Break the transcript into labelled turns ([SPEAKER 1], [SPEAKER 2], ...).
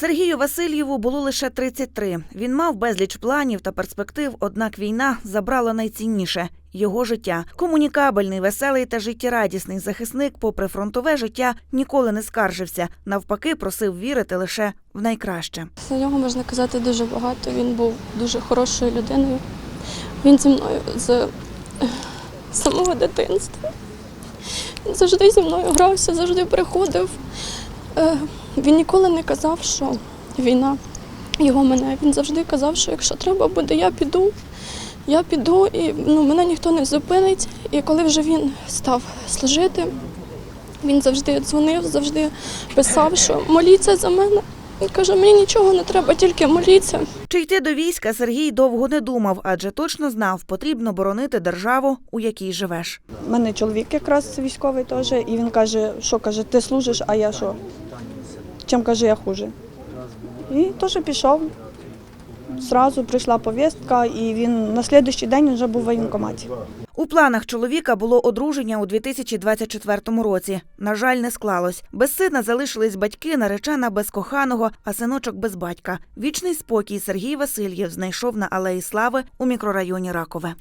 [SPEAKER 1] Сергію Васильєву було лише 33. Він мав безліч планів та перспектив, однак війна забрала найцінніше його життя. Комунікабельний, веселий та життєрадісний захисник, попри фронтове життя, ніколи не скаржився. Навпаки, просив вірити лише в найкраще.
[SPEAKER 2] За нього можна казати дуже багато. Він був дуже хорошою людиною. Він зі мною з самого дитинства. Він завжди зі мною грався, завжди приходив. Е, Він ніколи не казав, що війна його мене. Він завжди казав, що якщо треба буде, я піду. Я піду і ну, мене ніхто не зупинить. І коли вже він став служити, він завжди дзвонив, завжди писав, що моліться за мене. Він каже, мені нічого не треба, тільки моліться.
[SPEAKER 1] Чи йти до війська Сергій довго не думав, адже точно знав, потрібно боронити державу, у якій живеш.
[SPEAKER 3] У мене чоловік якраз військовий теж, і він каже, що каже, ти служиш, а я що? Чим каже, я хуже. І теж пішов. Зразу прийшла повістка, і він на слідуючий день вже був в воєнкоматі.
[SPEAKER 1] У планах чоловіка було одруження у 2024 році. На жаль, не склалось. Без сина залишились батьки, наречена без коханого, а синочок без батька. Вічний спокій Сергій Васильєв знайшов на алеї Слави у мікрорайоні Ракове.